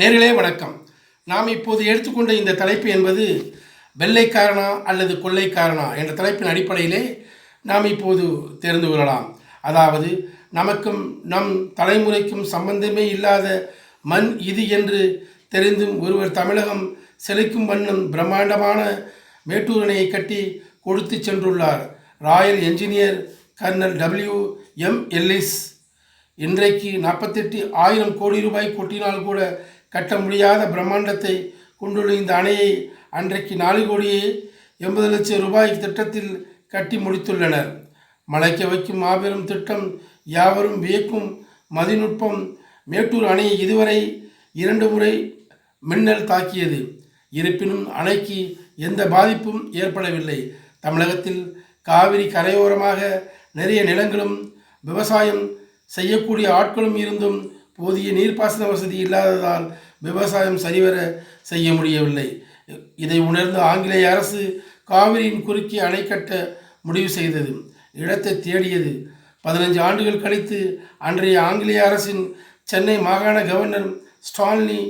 நேர்களே வணக்கம். நாம் இப்போது எடுத்துக்கொண்ட இந்த தலைப்பு என்பது வெள்ளைக்காரனா அல்லது கொள்ளைக்காரனா என்ற தலைப்பின் அடிப்படையிலே நாம் இப்போது தெரிந்து கொள்ளலாம். அதாவது நமக்கும் நம் தலைமுறைக்கும் சம்பந்தமே இல்லாத மண் இது என்று தெரிந்தும் ஒருவர் தமிழகம் செழிக்கும் வண்ணம் பிரம்மாண்டமான மேட்டூரணையை கட்டி கொடுத்து சென்றுள்ளார். Royal engineer colonel W M Ellis. இன்றைக்கு நாற்பத்தெட்டு ஆயிரம் கோடி ரூபாய் கொட்டினால் கூட கட்ட முடியாத பிரம்மாண்டத்தை கொண்டுள்ள இந்த அணையை அன்றைக்கு நாலு கோடியே எண்பது லட்சம் ரூபாய் திட்டத்தில் கட்டி முடித்துள்ளனர். மலைக்க வைக்கும் மாபெரும் திட்டம் யாவரும் வியக்கும் மதிநுட்பம் மேட்டூர் அணையை இதுவரை இரண்டு முறை மின்னல் தாக்கியது. இருப்பினும் அணைக்கு எந்த பாதிப்பும் ஏற்படவில்லை. தமிழகத்தில் காவிரி கரையோரமாக நிறைய நிலங்களும் விவசாயம் செய்யக்கூடிய ஆட்களும் இருந்தும் போதிய நீர்ப்பாசன வசதி இல்லாததால் விவசாயம் சரிவர செய்ய முடியவில்லை. இதை உணர்ந்த ஆங்கிலேய அரசு காவிரியின் குறுக்கே அணை கட்ட முடிவு செய்தது. இடத்தை தேடியது. பதினஞ்சு ஆண்டுகள் கழித்து அன்றைய ஆங்கிலேய அரசின் சென்னை மாகாண கவர்னர் ஸ்டான்லி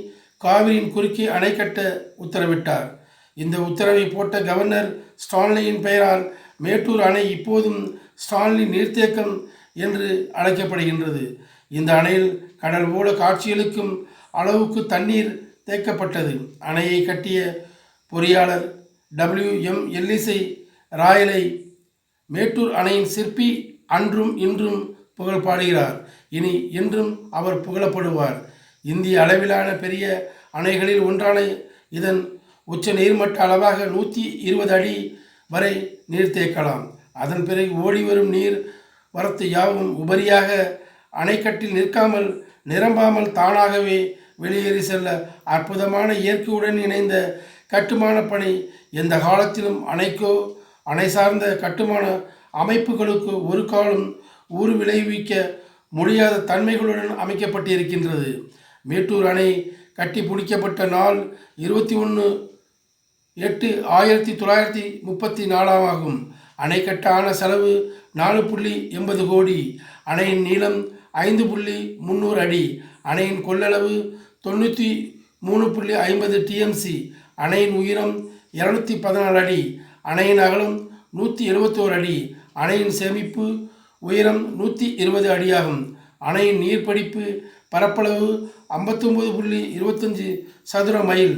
காவிரியின் குறுக்கே அணை கட்ட உத்தரவிட்டார். இந்த உத்தரவை போட்ட கவர்னர் ஸ்டான்லியின் பெயரால் மேட்டூர் அணை இப்போதும் ஸ்டான்லி நீர்த்தேக்கம் என்று அழைக்கப்படுகின்றது. இந்த அணையில் கடல் போல காட்சிகளுக்கும் அளவுக்கு தண்ணீர் தேக்கப்பட்டது. அணையை கட்டிய பொறியாளர் டபிள்யூ எம் எல்லிசை ராயலை மேட்டூர் அணையின் சிற்பி அன்றும் இன்றும் புகழ் பாடுகிறார். இனி என்றும் அவர் புகழப்படுவார். இந்திய அளவிலான பெரிய அணைகளில் ஒன்றான இதன் உச்ச நீர்மட்ட அளவாக நூற்றி இருபது அடி வரை நீர் தேக்கலாம். அதன் பிறகு ஓடி வரும் நீர் வரத்து யாவும் உபரியாக அணைக்கட்டில் நிற்காமல் நிரம்பாமல் தானாகவே வெளியேறி செல்ல அற்புதமான இயற்கையுடன் இணைந்த கட்டுமான பணி எந்த காலத்திலும் அணைக்கோ அணை சார்ந்த கட்டுமான அமைப்புகளுக்கு ஒரு காலம் ஊறு விளைவிக்க முடியாத தன்மைகளுடன் அமைக்கப்பட்டிருக்கின்றது. மேட்டூர் அணை கட்டி பிடிக்கப்பட்ட நாள் இருபத்தி ஒன்று எட்டு ஆயிரத்தி தொள்ளாயிரத்தி முப்பத்தி நாலாம் ஆகும். அணை கட்டான செலவு நாலு புள்ளி எண்பது கோடி. அணையின் நீளம் ஐந்து புள்ளி முந்நூறு அடி. அணையின் கொள்ளளவு தொண்ணூற்றி மூணு புள்ளி ஐம்பது டிஎம்சி அணையின் உயரம் இரநூத்தி பதினாலு அடி அணையின் அகலம் நூற்றி எழுபத்தோரு அடி அணையின் சேமிப்பு உயரம் நூற்றி இருபது அடியாகும். அணையின் நீர்ப்பிடிப்பு பரப்பளவு ஐம்பத்தொம்பது புள்ளி இருபத்தஞ்சி சதுர மைல்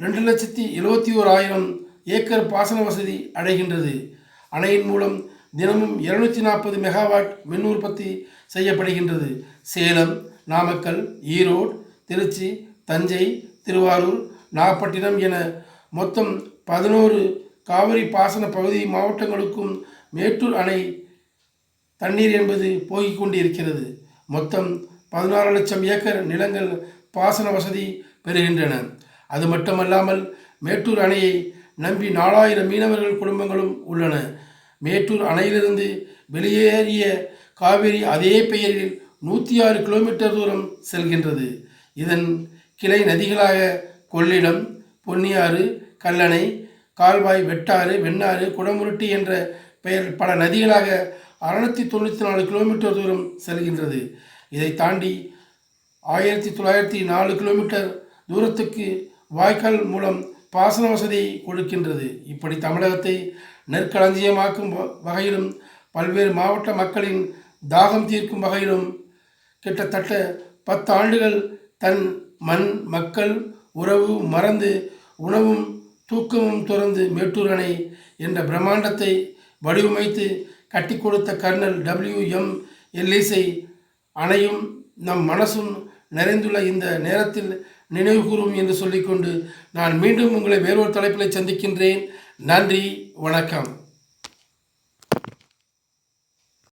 ரெண்டு லட்சத்தி எழுபத்தி ஓராயிரம் ஏக்கர் பாசன வசதி அடைகின்றது. அணையின் மூலம் தினமும் இருநூற்றி நாற்பது மெகாவாட் மின் உற்பத்தி செய்யப்படுகின்றது. சேலம் நாமக்கல் ஈரோடு திருச்சி தஞ்சை திருவாரூர் நாகப்பட்டினம் என மொத்தம் பதினோரு காவிரி பாசன பகுதி மாவட்டங்களுக்கும் மேட்டூர் அணை தண்ணீர் என்பது போகிக் கொண்டிருக்கிறது. மொத்தம் பதினாறு லட்சம் ஏக்கர் நிலங்கள் பாசன வசதி பெறுகின்றன. அது மட்டுமல்லாமல் மேட்டூர் அணையை நம்பி நாலாயிரம் மீனவர்கள் குடும்பங்களும் உள்ளன. மேட்டூர் அணையிலிருந்து வெளியேறிய காவிரி அதே பெயரில் நூற்றி ஆறு கிலோமீட்டர் தூரம் செல்கின்றது. இதன் கிளை நதிகளாக கொள்ளிடம் பொன்னியாறு கல்லணை கால்வாய் வெட்டாறு வெண்ணாறு குடமுருட்டி என்ற பெயர் பல நதிகளாக அறுநூற்றி தொண்ணூற்றி நாலு கிலோமீட்டர் தூரம் செல்கின்றது. இதை தாண்டி ஆயிரத்தி தொள்ளாயிரத்தி நாலு கிலோமீட்டர் தூரத்துக்கு வாய்க்கால் மூலம் பாசன வசதி கொடுக்கின்றது. இப்படி தமிழகத்தை நெற்களஞ்சியமாக்கும் வ- வகையிலும் பல்வேறு மாவட்ட மக்களின் தாகம் தீர்க்கும் வகையிலும் கிட்டத்தட்ட பத்து ஆண்டுகள் தன் மண் மக்கள் உறவு மறந்து உணவும் தூக்கமும் துறந்து மேட்டூர் அணை என்ற பிரம்மாண்டத்தை வடிவமைத்து கட்டி கொடுத்த கர்னல் டபிள்யூ எம் எல்லிசை அணையும் நம் மனசும் நிறைந்துள்ள இந்த நேரத்தில் நினைவு கூறும் என்று சொல்லிக்கொண்டு நான் மீண்டும் உங்களை வேறொரு தலைப்பில் சந்திக்கின்றேன். நன்றி வணக்கம்.